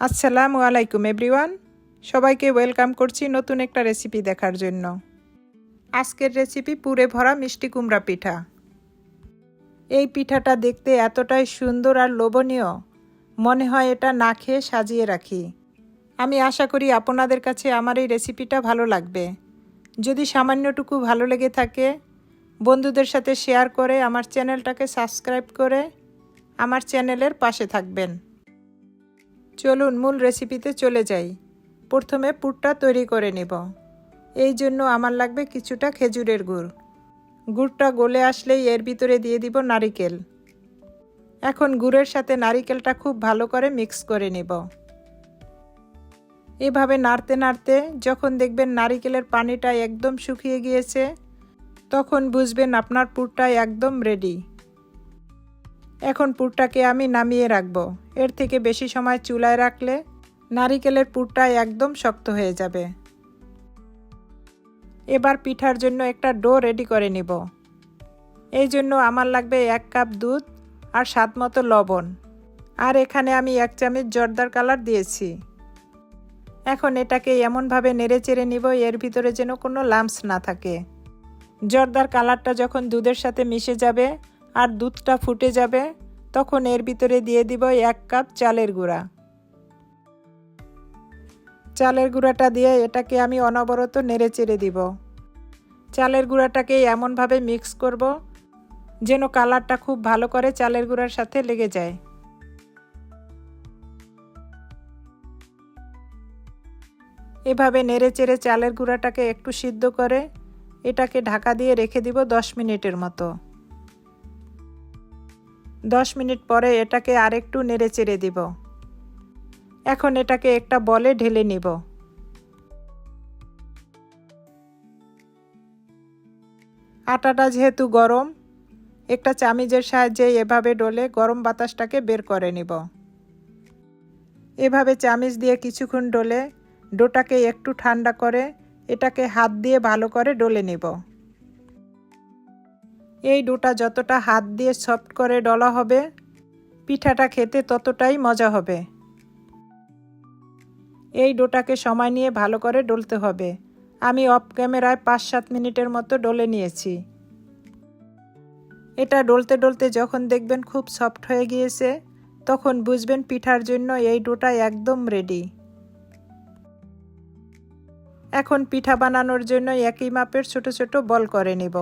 আসসালামু আলাইকুম, এভরিওয়ান। সবাইকে ওয়েলকাম করছি নতুন একটা রেসিপি দেখার জন্য। আজকের রেসিপি পুরে ভরা মিষ্টি কুমড়া পিঠা। এই পিঠাটা দেখতে এতটাই সুন্দর আর লোভনীয়, মনে হয় এটা না খেয়ে সাজিয়ে রাখি। আমি আশা করি আপনাদের কাছে আমার এই রেসিপিটা ভালো লাগবে। যদি সামান্যটুকু ভালো লেগে থাকে, বন্ধুদের সাথে শেয়ার করে আমার চ্যানেলটাকে সাবস্ক্রাইব করে আমার চ্যানেলের পাশে থাকবেন। চলুন মূল রেসিপিতে চলে যাই। প্রথমে পুরটা তৈরি করে নেব। এই জন্য আমার লাগবে কিছুটা খেজুরের গুড়। গুড়টা গলে আসলেই এর ভিতরে দিয়ে দিব নারিকেল। এখন গুড়ের সাথে নারিকেলটা খুব ভালো করে মিক্স করে নেব। এভাবে নাড়তে নাড়তে যখন দেখবেন নারিকেলের পানিটা একদম শুকিয়ে গিয়েছে, তখন বুঝবেন আপনার পুরটা একদম রেডি এখন পুরটাকে আমি নামিয়ে রাখব। এর থেকে বেশি সময় চুলায় রাখলে নারিকেলের পুরটা একদম শক্ত হয়ে যাবে। এবার পিঠার জন্য একটা ডো রেডি করে নিব। এই জন্য আমার লাগবে এক কাপ দুধ আর স্বাদ মতো লবণ। আর এখানে আমি এক চামচ জর্দার কালার দিয়েছি। এখন এটাকে এমনভাবে নেড়ে চেড়ে নিব, এর ভিতরে যেন কোনো লাম্পস না থাকে। জর্দার কালারটা যখন দুধের সাথে মিশে যাবে আর দুধটা ফুটে যাবে, তখন এর ভিতরে দিয়ে দিব এক কাপ চালের গুঁড়া। চালের গুঁড়াটা দিয়ে এটাকে আমি অনবরত নেড়ে চেড়ে দিব। চালের গুঁড়াটাকে এমনভাবে মিক্স করব, যেন কালারটা খুব ভালো করে চালের গুঁড়ার সাথে লেগে যায়। এভাবে নেড়ে চেড়ে চালের গুঁড়াটাকে একটু সিদ্ধ করে, এটাকে ঢাকা দিয়ে রেখে দিব দশ মিনিটের মতো। দশ মিনিট পরে এটাকে আরেকটু নেড়ে চেড়ে দিব। এখন এটাকে একটা বলে ঢেলে নিব। আটাটা যেহেতু গরম, একটা চামিজের সাহায্যে এভাবে ডলে গরম বাতাসটাকে বের করে নিব। এভাবে চামিচ দিয়ে কিছুক্ষণ ডলে, ডোটাকে একটু ঠান্ডা করে, এটাকে হাত দিয়ে ভালো করে ডলে নিব। এই ডোটা যতটা হাত দিয়ে সফট করে ডলা হবে, পিঠাটা খেতে ততটাই মজা হবে। এই ডোটাকে সময় নিয়ে ভালো করে ডলতে হবে। আমি অফ ক্যামেরায় পাঁচ সাত মিনিটের মতো ডলে নিয়েছি। এটা ডলতে ডলতে যখন দেখবেন খুব সফট হয়ে গিয়েছে, তখন বুঝবেন পিঠার জন্য এই ডোটা একদম রেডি। এখন পিঠা বানানোর জন্য একই মাপের ছোট ছোট বল করে নেব।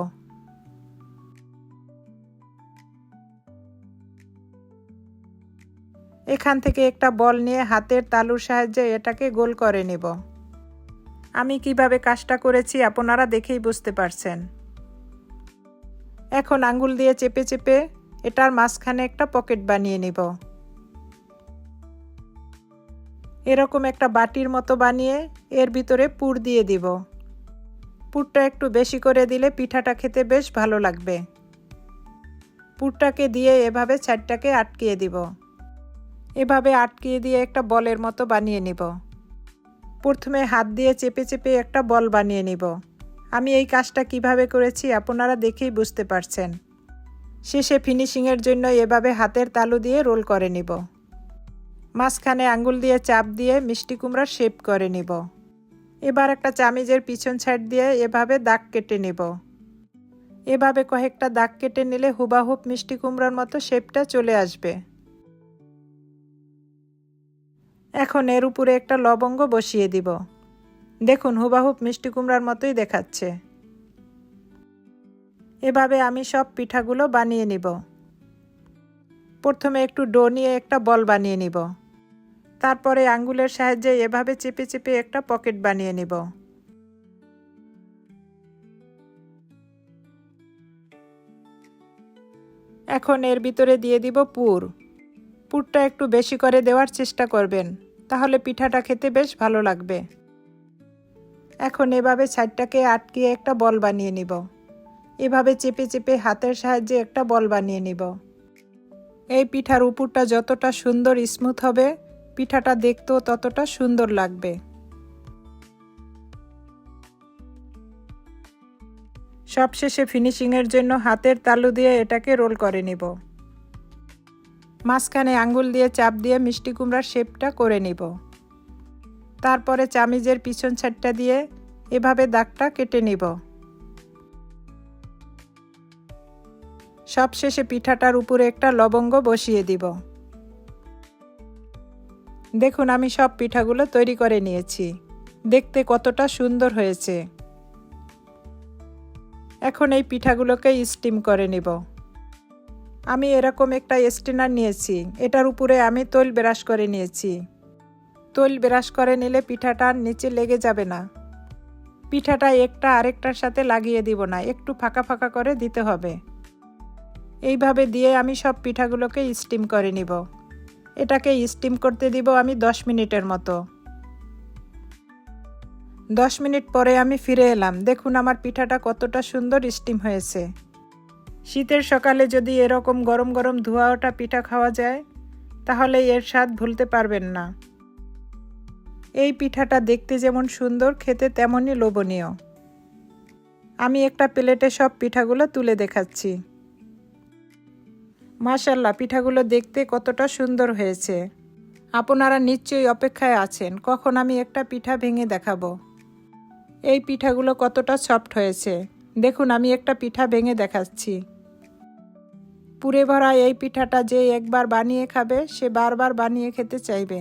এখান থেকে একটা বল নিয়ে হাতের তালুর সাহায্যে এটাকে গোল করে নেব। আমি কীভাবে কাজটা করেছি আপনারা দেখেই বুঝতে পারছেন। এখন আঙ্গুল দিয়ে চেপে চেপে এটার মাঝখানে একটা পকেট বানিয়ে নিব। এরকম একটা বাটির মতো বানিয়ে এর ভিতরে পুর দিয়ে দিব। পুরটা একটু বেশি করে দিলে পিঠাটা খেতে বেশ ভালো লাগবে। পুরটাকে দিয়ে এভাবে ছাড়টাকে আটকিয়ে দিব। এভাবে আটকিয়ে দিয়ে একটা বলের মতো বানিয়ে নিব। প্রথমে হাত দিয়ে চেপে চেপে একটা বল বানিয়ে নিব। আমি এই কাজটা কীভাবে করেছি আপনারা দেখেই বুঝতে পারছেন। শেষে ফিনিশিংয়ের জন্য এভাবে হাতের তালু দিয়ে রোল করে নিব। মাঝখানে আঙ্গুল দিয়ে চাপ দিয়ে মিষ্টি কুমড়ার শেপ করে নিব। এবার একটা চামিজের পিছন সাইড দিয়ে এভাবে দাগ কেটে নিব। এভাবে কয়েকটা দাগ কেটে নিলে হুবাহুব মিষ্টি কুমড়ার মতো শেপটা চলে আসবে। এখন এর উপরে একটা লবঙ্গ বসিয়ে দিব। দেখুন হুবাহুব মিষ্টি কুমড়ার মতোই দেখাচ্ছে। এভাবে আমি সব পিঠাগুলো বানিয়ে নিব। প্রথমে একটু ডো নিয়ে একটা বল বানিয়ে নিব। তারপরে আঙ্গুলের সাহায্যে এভাবে চেপে চেপে একটা পকেট বানিয়ে নিব। এখন এর ভিতরে দিয়ে দিব পুর। পুরটা একটু বেশি করে দেওয়ার চেষ্টা করবেন, তাহলে পিঠাটা খেতে বেশ ভালো লাগবে। এখন এভাবে ছাইডটাকে আটকিয়ে একটা বল বানিয়ে নিব। এভাবে চেপে চেপে হাতের সাহায্যে একটা বল বানিয়ে নিব। এই পিঠার উপরটা যতটা সুন্দর স্মুথ হবে, পিঠাটা দেখতেও ততটা সুন্দর লাগবে। সবশেষে ফিনিশিংয়ের জন্য হাতের তালু দিয়ে এটাকে রোল করে নিব। মাঝখানে আঙ্গুল দিয়ে চাপ দিয়ে মিষ্টি কুমড়ার শেপটা করে নিব। তারপরে চামিজের পিছন সাইডটা দিয়ে এভাবে দাগটা কেটে নিব। সবশেষে পিঠাটার উপরে একটা লবঙ্গ বসিয়ে দিব। দেখুন, আমি সব পিঠাগুলো তৈরি করে নিয়েছি। দেখতে কতটা সুন্দর হয়েছে। এখন এই পিঠাগুলোকে স্টিম করে নিব। আমি এরকম একটা স্টেনার নিয়েছি। এটার উপরে আমি তৈল ব্রাশ করে নিয়েছি। তৈল ব্রাশ করে নিলে পিঠাটা নিচে লেগে যাবে না। পিঠাটা একটা আরেকটার সাথে লাগিয়ে দিব না, একটু ফাঁকা ফাঁকা করে দিতে হবে। এইভাবে দিয়ে আমি সব পিঠাগুলোকে স্টিম করে নিব। এটাকে স্টিম করতে দিব আমি দশ মিনিটের মতো। দশ মিনিট পরে আমি ফিরে এলাম। দেখুন আমার পিঠাটা কতটা সুন্দর স্টিম হয়েছে। শীতের সকালে যদি এরকম গরম গরম ধোয়া ওঠা পিঠা খাওয়া যায়, তাহলে এর স্বাদ ভুলতে পারবেন না। এই পিঠাটা দেখতে যেমন সুন্দর, খেতে তেমনই লোভনীয়। আমি একটা প্লেটে সব পিঠাগুলো তুলে দেখাচ্ছি। মাশাল্লাহ পিঠাগুলো দেখতে কতটা সুন্দর হয়েছে। আপনারা নিশ্চয়ই অপেক্ষায় আছেন, কখন আমি একটা পিঠা ভেঙে দেখাবো। এই পিঠাগুলো কতটা সফট হয়েছে। দেখুন, আমি একটা পিঠা ভেঙে দেখাচ্ছি। পুরে ভরা এই পিঠাটা যে একবার বানিয়ে খাবে সে বারবার বানিয়ে খেতে চাইবে।